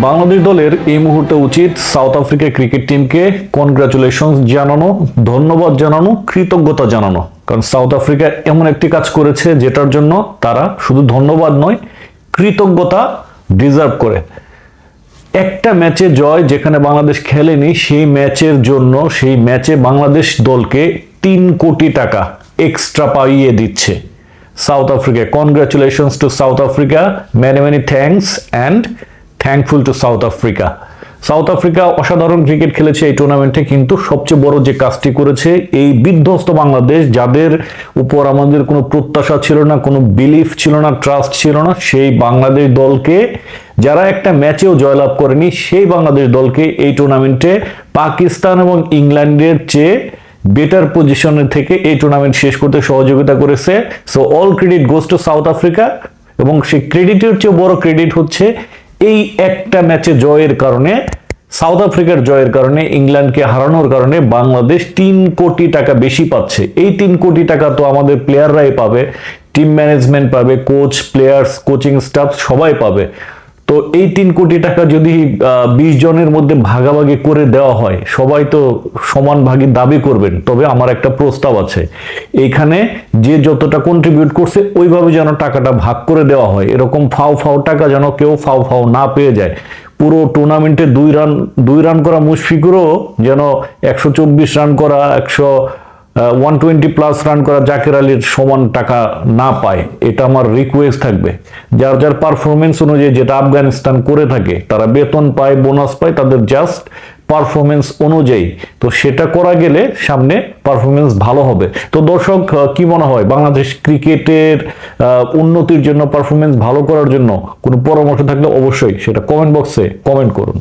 বাংলাদেশ দলের এই মুহূর্তে উচিত সাউথ আফ্রিকা ক্রিকেট টিমকে কনগ্রাচুলেশন জানানো, ধন্যবাদ জানানো, কৃতজ্ঞতা জানানো। কারণ সাউথ আফ্রিকা এমন একটি কাজ করেছে যেটার জন্য তারা শুধু ধন্যবাদ নয়, কৃতজ্ঞতা ডিজার্ভ করে। একটা ম্যাচে জয় যেখানে বাংলাদেশ খেলেনি, সেই ম্যাচের জন্য, সেই ম্যাচে বাংলাদেশ দলকে তিন কোটি টাকা এক্সট্রা পাইয়ে দিচ্ছে South Africa. Congratulations to South Africa. Many many thanks and thankful to South Africa South Africa অসাধারণ ক্রিকেট খেলেছে এই টুর্নামেন্টে কিন্তু সবচেয়ে বড় যে কাজটি করেছে, এই বিধ্বস্ত বাংলাদেশ, যাদের উপর আমাদের কোনো প্রত্যাশা ছিল না, কোনো বিলিফ ছিল না ট্রাস্ট ছিল না, সেই বাংলাদেশ দলকে, যারা একটা ম্যাচেও জয়লাভ করেনি, সেই বাংলাদেশ দলকে এই টুর্নামেন্টে পাকিস্তান এবং ইংল্যান্ডের চেয়ে বেটার পজিশনের থেকে এই টুর্নামেন্ট শেষ করতে সহযোগিতা করেছে। So all credit goes to South Africa এবং সেই ক্রেডিটের চেয়ে বড় ক্রেডিট হচ্ছে এই একটা ম্যাচে জয়ের কারণে সাউথ আফ্রিকার জয়ের কারণে ইংল্যান্ডকে হারানোর কারণে বাংলাদেশ তিন কোটি টাকা বেশি পাচ্ছে। এই তিন কোটি টাকা তো আমাদের প্লেয়াররাই পাবে টিম ম্যানেজমেন্ট পাবে কোচ প্লেয়ার্স কোচিং স্টাফ সবাই পাবে। তো এই তিন কোটি টাকা যদি বিশ জনের মধ্যে ভাগাভাগি করে দেওয়া হয়, সবাই তো সমান ভাগী দাবি করবেন। তবে আমার একটা প্রস্তাব আছে। এইখানে যে যতটা কন্ট্রিবিউট করছে, ওইভাবে যেন টাকাটা ভাগ করে দেওয়া হয়। এরকম ফাও ফাও টাকা যেন কেউ ফাও ফাও না পেয়ে যায়। পুরো টুর্নামেন্টে দুই রান দুই রান করা মুশফিকুরও যেন একশো চব্বিশ রান করা, একশো ওয়ান টোয়েন্টি প্লাস রান করা জাকের আলীর সমান টাকা না পায়, এটা আমার রিকোয়েস্ট থাকবে। যার যার পারফরমেন্স অনুযায়ী যেটা আফগানিস্তান করে থাকে, তারা বেতন পায় বোনাস পায়, তাদের জাস্ট পারফরমেন্স অনুযায়ী। তো সেটা করা গেলে সামনে পারফরমেন্স ভালো হবে। তো দর্শক কি মনে হয়? বাংলাদেশ ক্রিকেটের উন্নতির জন্য পারফরমেন্স ভালো করার জন্য কোনো পরামর্শ থাকলে অবশ্যই সেটা কমেন্ট বক্সে কমেন্ট করুন।